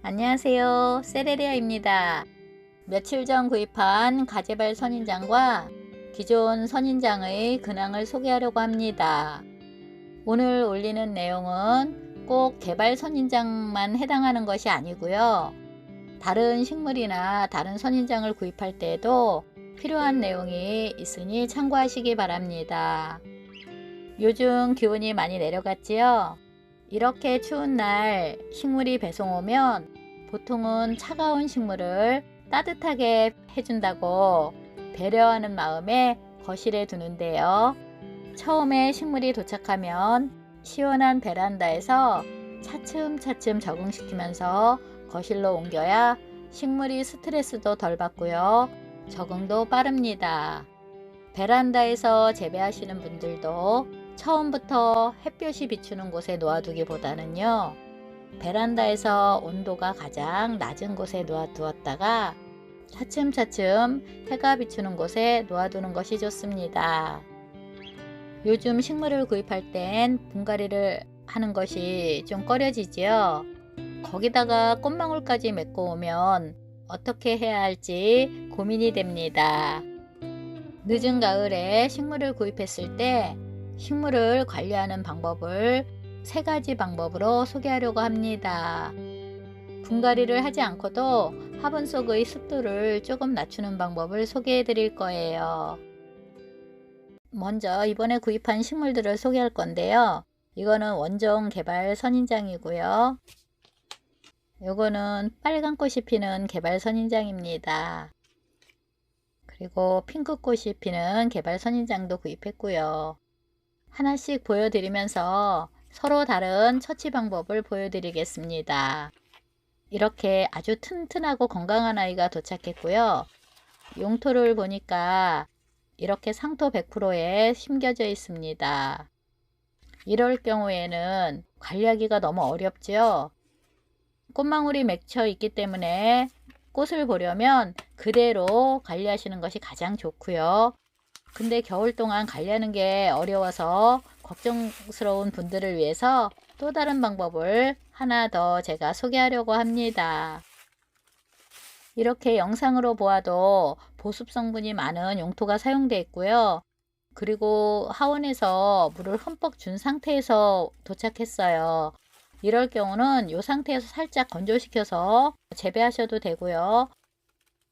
안녕하세요. 세레리아입니다. 며칠 전 구입한 가재발 선인장과 기존 선인장의 근황을 소개하려고 합니다. 오늘 올리는 내용은 꼭 개발 선인장만 해당하는 것이 아니고요. 다른 식물이나 다른 선인장을 구입할 때에도 필요한 내용이 있으니 참고하시기 바랍니다. 요즘 기온이 많이 내려갔지요? 이렇게 추운 날 식물이 배송 오면 보통은 차가운 식물을 따뜻하게 해준다고 배려하는 마음에 거실에 두는데요. 처음에 식물이 도착하면 시원한 베란다에서 차츰차츰 적응시키면서 거실로 옮겨야 식물이 스트레스도 덜 받고요. 적응도 빠릅니다. 베란다에서 재배하시는 분들도 처음부터 햇볕이 비추는 곳에 놓아두기보다는요. 베란다에서 온도가 가장 낮은 곳에 놓아두었다가 차츰차츰 해가 비추는 곳에 놓아두는 것이 좋습니다. 요즘 식물을 구입할 땐 분갈이를 하는 것이 좀 꺼려지지요. 거기다가 꽃망울까지 맺고 오면 어떻게 해야 할지 고민이 됩니다. 늦은 가을에 식물을 구입했을 때 식물을 관리하는 방법을 세 가지 방법으로 소개하려고 합니다. 분갈이를 하지 않고도 화분 속의 습도를 조금 낮추는 방법을 소개해 드릴 거예요. 먼저 이번에 구입한 식물들을 소개할 건데요. 이거는 원종 개발 선인장이고요. 요거는 빨간 꽃이 피는 개발 선인장입니다. 그리고 핑크꽃이 피는 개발 선인장도 구입했고요. 하나씩 보여드리면서 서로 다른 처치 방법을 보여드리겠습니다. 이렇게 아주 튼튼하고 건강한 아이가 도착했고요. 용토를 보니까 이렇게 상토 100%에 심겨져 있습니다. 이럴 경우에는 관리하기가 너무 어렵죠. 꽃망울이 맺혀 있기 때문에 꽃을 보려면 그대로 관리하시는 것이 가장 좋고요. 근데 겨울 동안 관리하는 게 어려워서 걱정스러운 분들을 위해서 또 다른 방법을 하나 더 제가 소개하려고 합니다. 이렇게 영상으로 보아도 보습 성분이 많은 용토가 사용되어 있고요. 그리고 하원에서 물을 흠뻑 준 상태에서 도착했어요. 이럴 경우는 이 상태에서 살짝 건조시켜서 재배하셔도 되고요.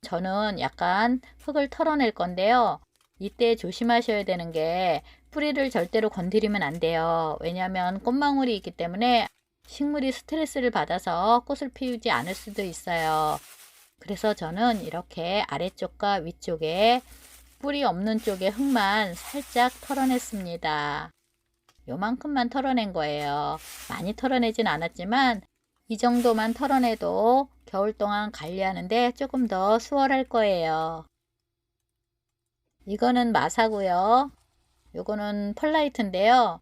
저는 약간 흙을 털어낼 건데요. 이때 조심하셔야 되는 게 뿌리를 절대로 건드리면 안 돼요. 왜냐하면 꽃망울이 있기 때문에 식물이 스트레스를 받아서 꽃을 피우지 않을 수도 있어요. 그래서 저는 이렇게 아래쪽과 위쪽에 뿌리 없는 쪽에 흙만 살짝 털어냈습니다. 요만큼만 털어낸 거예요. 많이 털어내진 않았지만 이 정도만 털어내도 겨울 동안 관리하는데 조금 더 수월할 거예요. 이거는 마사고요. 요거는 펄라이트인데요.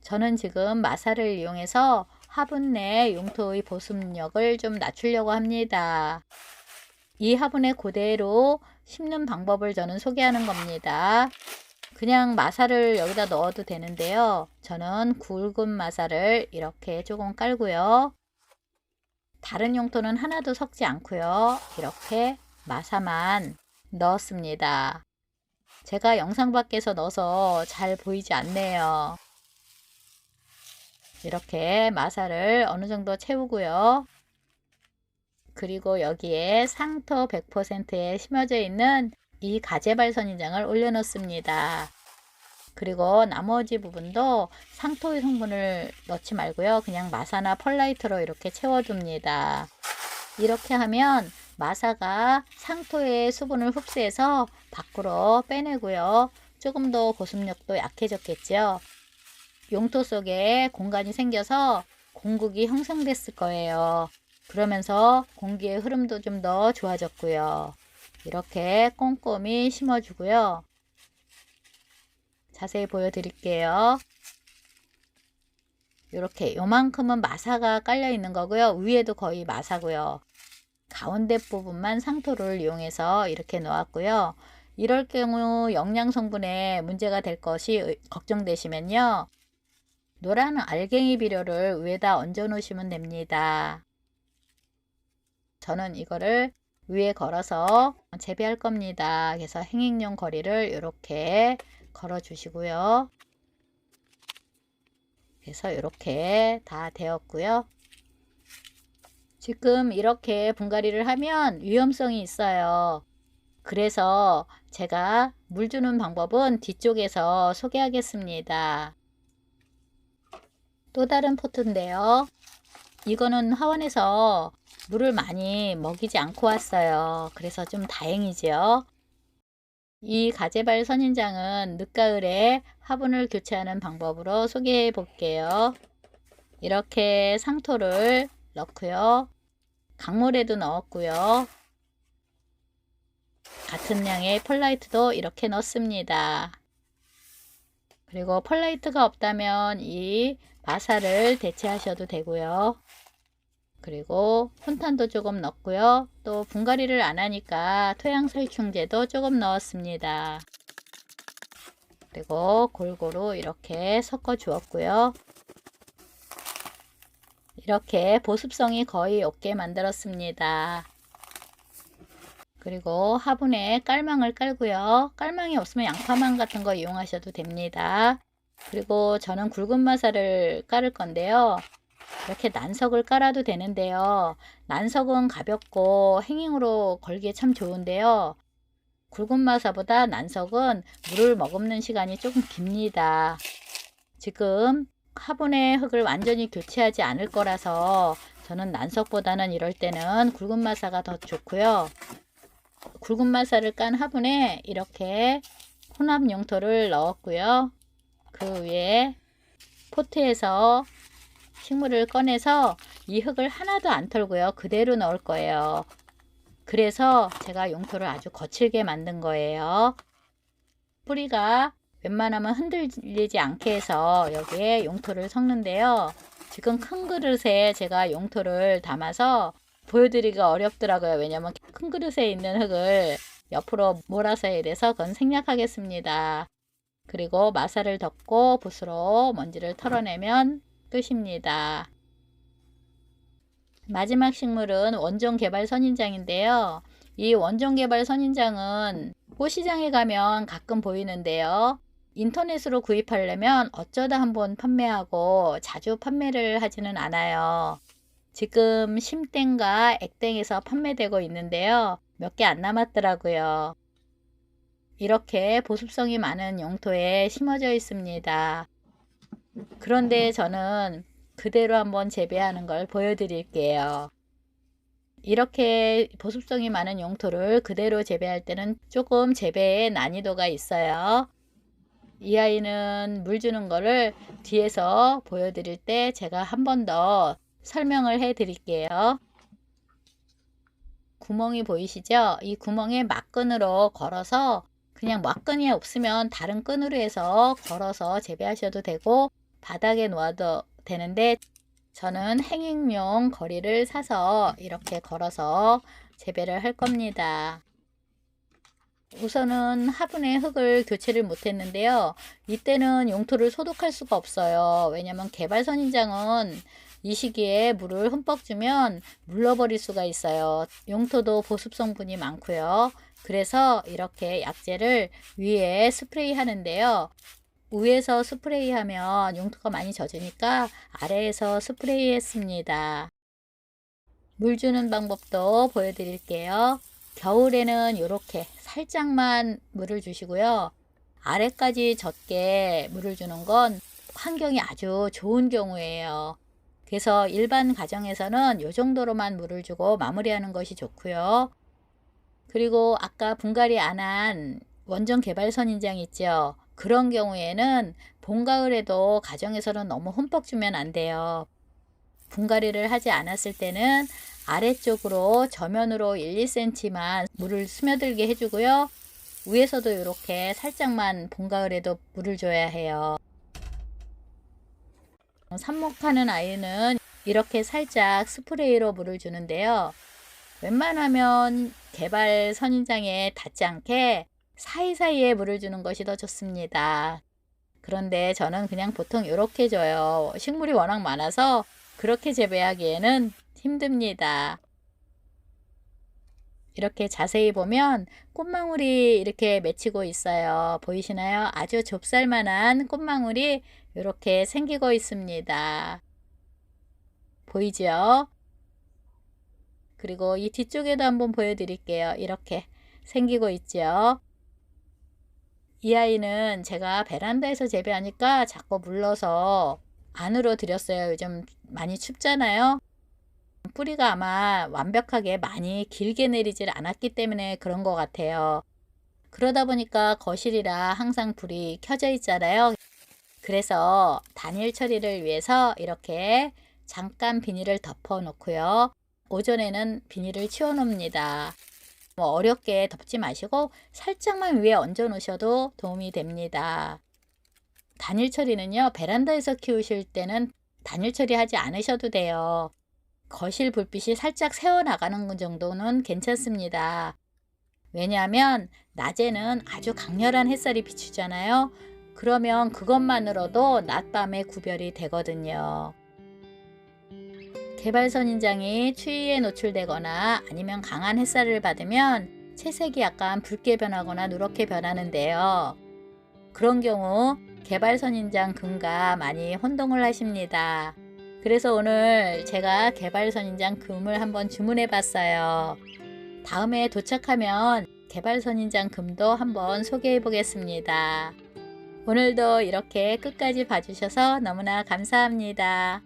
저는 지금 마사를 이용해서 화분 내 용토의 보습력을 좀 낮추려고 합니다. 이 화분에 그대로 심는 방법을 저는 소개하는 겁니다. 그냥 마사를 여기다 넣어도 되는데요. 저는 굵은 마사를 이렇게 조금 깔고요. 다른 용토는 하나도 섞지 않고요. 이렇게 마사만 넣었습니다. 제가 영상 밖에서 넣어서 잘 보이지 않네요. 이렇게 마사를 어느 정도 채우고요. 그리고 여기에 상토 100%에 심어져 있는 이 가재발 선인장을 올려놓습니다. 그리고 나머지 부분도 상토의 성분을 넣지 말고요. 그냥 마사나 펄라이트로 이렇게 채워줍니다. 이렇게 하면 마사가 상토의 수분을 흡수해서 밖으로 빼내고요. 조금 더 보습력도 약해졌겠죠. 용토 속에 공간이 생겨서 공국이 형성됐을 거예요. 그러면서 공기의 흐름도 좀 더 좋아졌고요. 이렇게 꼼꼼히 심어주고요. 자세히 보여드릴게요. 이렇게 요만큼은 마사가 깔려 있는 거고요. 위에도 거의 마사고요. 가운데 부분만 상토를 이용해서 이렇게 놓았고요. 이럴 경우 영양 성분에 문제가 될 것이 걱정되시면요. 노란 알갱이 비료를 위에다 얹어 놓으시면 됩니다. 저는 이거를 위에 걸어서 재배할 겁니다. 그래서 행잉용 거리를 이렇게 걸어 주시고요. 그래서 이렇게 다 되었고요. 지금 이렇게 분갈이를 하면 위험성이 있어요. 그래서 제가 물 주는 방법은 뒤쪽에서 소개하겠습니다. 또 다른 포트인데요. 이거는 하원에서 물을 많이 먹이지 않고 왔어요. 그래서 좀 다행이지요. 이 가재발 선인장은 늦가을에 화분을 교체하는 방법으로 소개해 볼게요. 이렇게 상토를 넣고요. 강물에도 넣었고요. 같은 양의 펄라이트도 이렇게 넣습니다. 그리고 펄라이트가 없다면 이 마사를 대체하셔도 되고요. 그리고 혼탄도 조금 넣고요. 또 분갈이를 안 하니까 토양살충제도 조금 넣었습니다. 그리고 골고루 이렇게 섞어 주었고요. 이렇게 보습성이 거의 없게 만들었습니다. 그리고 화분에 깔망을 깔고요. 깔망이 없으면 양파망 같은 거 이용하셔도 됩니다. 그리고 저는 굵은 마사를 깔을 건데요. 이렇게 난석을 깔아도 되는데요. 난석은 가볍고 행잉으로 걸기에 참 좋은데요. 굵은 마사보다 난석은 물을 머금는 시간이 조금 깁니다. 지금 화분의 흙을 완전히 교체하지 않을 거라서 저는 난석보다는 이럴 때는 굵은 마사가 더 좋고요. 굵은 마사를 깐 화분에 이렇게 혼합 용토를 넣었고요. 그 위에 포트에서 식물을 꺼내서 이 흙을 하나도 안 털고요. 그대로 넣을 거예요. 그래서 제가 용토를 아주 거칠게 만든 거예요. 뿌리가 웬만하면 흔들리지 않게 해서 여기에 용토를 섞는데요. 지금 큰 그릇에 제가 용토를 담아서 보여드리기가 어렵더라고요. 왜냐면 큰 그릇에 있는 흙을 옆으로 몰아서 해야 돼서 그건 생략하겠습니다. 그리고 마사를 덮고 붓으로 먼지를 털어내면 끝입니다. 마지막 식물은 원종 개발 선인장인데요. 이 원종 개발 선인장은 꽃시장에 가면 가끔 보이는데요. 인터넷으로 구입하려면 어쩌다 한번 판매하고 자주 판매를 하지는 않아요. 지금 심땡과 액땡에서 판매되고 있는데요. 몇 개 안 남았더라고요. 이렇게 보습성이 많은 용토에 심어져 있습니다. 그런데 저는 그대로 한번 재배하는 걸 보여드릴게요. 이렇게 보습성이 많은 용토를 그대로 재배할 때는 조금 재배에 난이도가 있어요. 이 아이는 물 주는 거를 뒤에서 보여드릴 때 제가 한 번 더 설명을 해 드릴게요. 구멍이 보이시죠? 이 구멍에 막끈으로 걸어서 그냥 막끈이 없으면 다른 끈으로 해서 걸어서 재배하셔도 되고 바닥에 놓아도 되는데 저는 행잉용 거리를 사서 이렇게 걸어서 재배를 할 겁니다. 우선은 화분에 흙을 교체를 못했는데요. 이때는 용토를 소독할 수가 없어요. 왜냐면 개발 선인장은 이 시기에 물을 흠뻑 주면 물러버릴 수가 있어요. 용토도 보습 성분이 많고요. 그래서 이렇게 약재를 위에 스프레이 하는데요. 위에서 스프레이 하면 용토가 많이 젖으니까 아래에서 스프레이 했습니다. 물 주는 방법도 보여드릴게요. 겨울에는 이렇게 살짝만 물을 주시고요. 아래까지 젖게 물을 주는 건 환경이 아주 좋은 경우예요. 그래서 일반 가정에서는 이 정도로만 물을 주고 마무리하는 것이 좋고요. 그리고 아까 분갈이 안 한 원전 개발 선 인장 있죠. 그런 경우에는 봄, 가을에도 가정에서는 너무 흠뻑 주면 안 돼요. 분갈이를 하지 않았을 때는 아래쪽으로 저면으로 1, 2cm만 물을 스며들게 해주고요. 위에서도 이렇게 살짝만 봄, 가을에도 물을 줘야 해요. 삽목하는 아이는 이렇게 살짝 스프레이로 물을 주는데요. 웬만하면 개발 선인장에 닿지 않게 사이사이에 물을 주는 것이 더 좋습니다. 그런데 저는 그냥 보통 이렇게 줘요. 식물이 워낙 많아서 그렇게 재배하기에는 힘듭니다. 이렇게 자세히 보면 꽃망울이 이렇게 맺히고 있어요. 보이시나요? 아주 좁쌀만한 꽃망울이 이렇게 생기고 있습니다. 보이죠? 그리고 이 뒤쪽에도 한번 보여드릴게요. 이렇게 생기고 있죠. 이 아이는 제가 베란다에서 재배하니까 자꾸 물러서 안으로 들였어요. 요즘 많이 춥잖아요. 뿌리가 아마 완벽하게 많이 길게 내리질 않았기 때문에 그런 것 같아요. 그러다 보니까 거실이라 항상 불이 켜져 있잖아요. 그래서 단일 처리를 위해서 이렇게 잠깐 비닐을 덮어 놓고요. 오전에는 비닐을 치워 놓습니다. 뭐 어렵게 덮지 마시고 살짝만 위에 얹어 놓으셔도 도움이 됩니다. 단일 처리는요, 베란다에서 키우실 때는 단일 처리하지 않으셔도 돼요. 거실 불빛이 살짝 새어나가는 정도는 괜찮습니다. 왜냐하면 낮에는 아주 강렬한 햇살이 비추잖아요. 그러면 그것만으로도 낮밤의 구별이 되거든요. 개발선 인장이 추위에 노출되거나 아니면 강한 햇살을 받으면 채색이 약간 붉게 변하거나 누렇게 변하는데요. 그런 경우 개발선 인장 금과 많이 혼동을 하십니다. 그래서 오늘 제가 개발선인장 금을 한번 주문해 봤어요. 다음에 도착하면 개발선인장 금도 한번 소개해 보겠습니다. 오늘도 이렇게 끝까지 봐주셔서 너무나 감사합니다.